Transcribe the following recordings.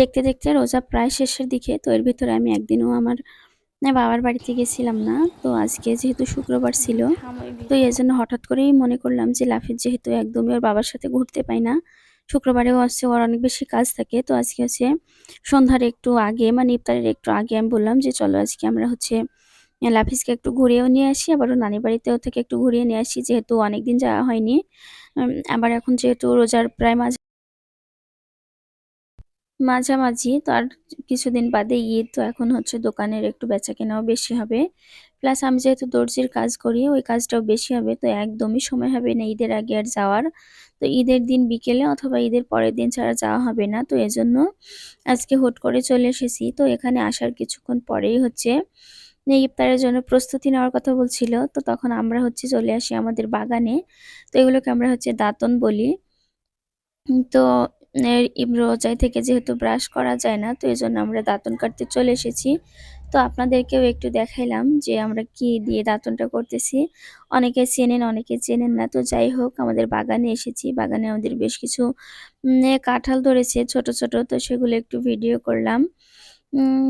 দেখতে দেখতে রোজা প্রায় শেষের দিকে। তো এর ভিতরে আমি একদিনও আমার বাবার বাড়িতে গেছিলাম না। তো আজকে যেহেতু শুক্রবার ছিল, তো এই জন্য হঠাৎ করেই মনে করলাম যে লাফির যেহেতু একদমই ওর বাবার সাথে ঘুরতে পাই না, শুক্রবারেও হচ্ছে ওর অনেক বেশি কাজ থাকে। তো আজকে হচ্ছে সন্ধ্যার একটু আগে মানে ইফতারের একটু আগে আমি বললাম যে চলো আজকে আমরা হচ্ছে লাফিজকে একটু ঘুরিয়েও নিয়ে আসি, আবার ওর নানি বাড়িতেও থেকে একটু ঘুরিয়ে নিয়ে আসি, যেহেতু অনেকদিন যাওয়া হয়নি। আবার এখন যেহেতু রোজার প্রায় মাঝে মাঝামাঝি, তো আর কিছুদিন বাদে ঈদ তো এখন হচ্ছে দোকানের একটু বেচা কেনাও বেশি হবে। প্লাস আমি যেহেতু দর্জির কাজ করি, ওই কাজটাও বেশি হবে, তো একদমই সময় হবে না ঈদের আগে আর যাওয়ার। তো ঈদের দিন বিকেলে অথবা ঈদের পরের দিন ছাড়া যাওয়া হবে না, তো এজন্য আজকে হুট করে চলে এসেছি। তো এখানে আসার কিছুক্ষণ পরেই হচ্ছে ইফতারের জন্য প্রস্তুতি নেওয়ার কথা বলছিল, তো তখন আমরা হচ্ছে চলে আসি আমাদের বাগানে। তো এগুলোকে আমরা হচ্ছে দাঁতন বলি। তো রোজায় থেকে যেহেতু ব্রাশ করা যায় না, তো এই জন্য আমরা দাঁতন কাটতে চলে এসেছি। তো আপনাদেরকেও একটু দেখাইলাম যে আমরা কি দিয়ে দাঁতনটা করতেছি। অনেকে চেনেন অনেকে চেনেন না, তো যাই হোক, আমাদের বাগানে এসেছি। বাগানে আমাদের বেশ কিছু কাঁঠাল ধরেছে, ছোট ছোট, তো সেগুলো একটু ভিডিও করলাম।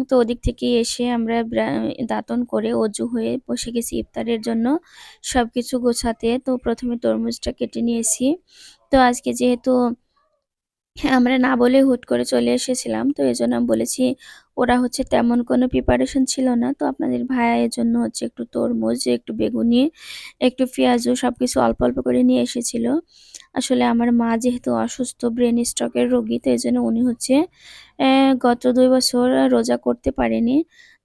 তো ওদিক থেকে এসে আমরা দাঁতন করে অজু হয়ে বসে গেছি ইফতারের জন্য সব কিছু গোছাতে। তো প্রথমে তরমুজটা কেটে নিয়েছি। তো আজকে যেহেতু আমরা না বলে হুট করে চলে এসেছিলাম। তো এজন্য আমি বলেছি, ওরা হচ্ছে তেমন কোনো প্রিপারেশন ছিল না। তো আপনাদের ভাইয়া এর জন্য হচ্ছে একটু তরমুজ, একটু বেগুনি, একটু পেঁয়াজও সব কিছু অল্প অল্প করে নিয়ে এসেছিল। আসলে আমার মা যেহেতু অসুস্থ ব্রেন স্ট্রোকের রোগী, তো এই জন্য উনি হচ্ছে গত দুই বছর রোজা করতে পারেনি।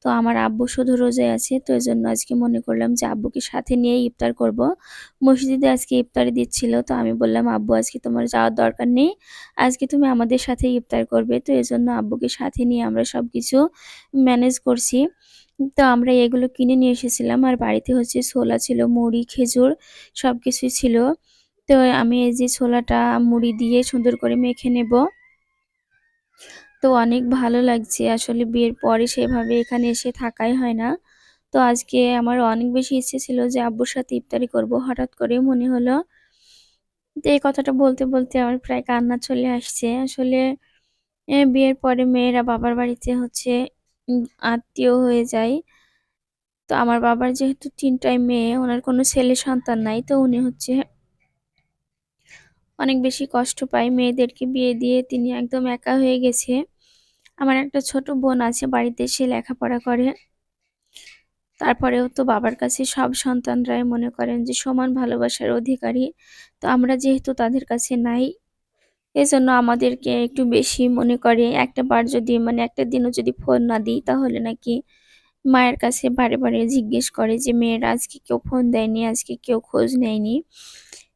তো আমার আব্বু শুধু রোজায় আছে, তো এই জন্য আজকে মনে করলাম যে আব্বুকে সাথে নিয়ে ইফতার করব। মসজিদে আজকে ইফতারি দিচ্ছিল, তো আমি বললাম, আব্বু, আজকে তোমার যাওয়ার দরকার নেই। আজকে তুমি আমাদের সাথে ইফতার করবে। তো এই জন্য আব্বুকে সাথে নিয়ে আমরা সব কিছু ম্যানেজ করছি। তো আমরা এগুলো কিনে নিয়ে এসেছিলাম, আর বাড়িতে হচ্ছে ছোলা ছিল, মুড়ি, খেজুর সব কিছুই ছিল। তো আমি এই যে ছোলাটা মুড়ি দিয়ে সুন্দর করে মেখে নেব। তো অনেক ভালো লাগছে। আসলে বিয়ের পরে সেভাবে এখানে এসে থাকাই হয় না। তো আজকে আমার অনেক বেশি ইচ্ছে ছিল যে আব্বুর সাথে ইফতারি করব। হঠাৎ করে মনে হলো তো এই কথাটা বলতে বলতে আমার প্রায় কান্না চলে আসছে। আসলে বিয়ের পরে মেয়েরা বাবার বাড়িতে হচ্ছে আত্মীয় হয়ে যায়। তো আমার বাবার যেহেতু তিনটাই মেয়ে, ওনার কোনো ছেলে সন্তান নাই। তো উনি হচ্ছে অনেক বেশি কষ্ট পায়। মেয়েদেরকে বিয়ে দিয়ে তিনি একদম একা হয়ে গেছে। আমার একটা ছোট বোন আছে, বাড়িতে সে লেখাপড়া করে। তারপরেও তো বাবার কাছে সব সন্তানরাই মনে করেন যে সমান ভালোবাসার অধিকারী। তো আমরা যেহেতু তাদের কাছে নাই, এজন্য আমাদেরকে একটু বেশি মনে করে, একটা বার যদি মানে একটা দিনও যদি ফোন না দিই, তাহলে নাকি মায়ের কাছে বারে বারে জিজ্ঞেস করে যে, মেয়েরা, আজকে কেউ ফোন দেয়নি, আজকে কেউ খোঁজ নেয়নি।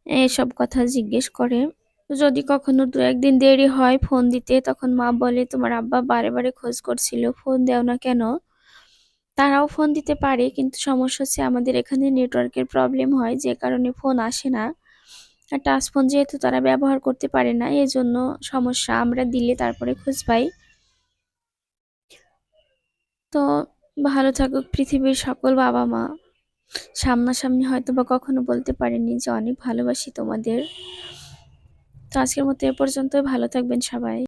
এসব কথা জিজ্ঞেস করে। যদি কখনো দু একদিন দেরি হয় ফোন দিতে, তখন মা বলে, তোমার আব্বা বারে বারে খোঁজ করছিল, ফোন দেও না কেন? তারাও ফোন দিতে পারে, কিন্তু সমস্যা হচ্ছে আমাদের এখানে নেটওয়ার্কের প্রবলেম হয়, যে কারণে ফোন আসে না। আর টাচ ফোন যেহেতু তারা ব্যবহার করতে পারে না এই জন্য সমস্যা, আমরা দিলে তারপরে খোঁজ পাই। তো ভালো থাকুক পৃথিবীর সকল বাবা মা সামনাসামনি হয়তো বা কখনো বলতে পারিনি যে অনেক ভালোবাসি তোমাদের। তো আজকের মতো এ পর্যন্তই। ভালো থাকবেন সবাই।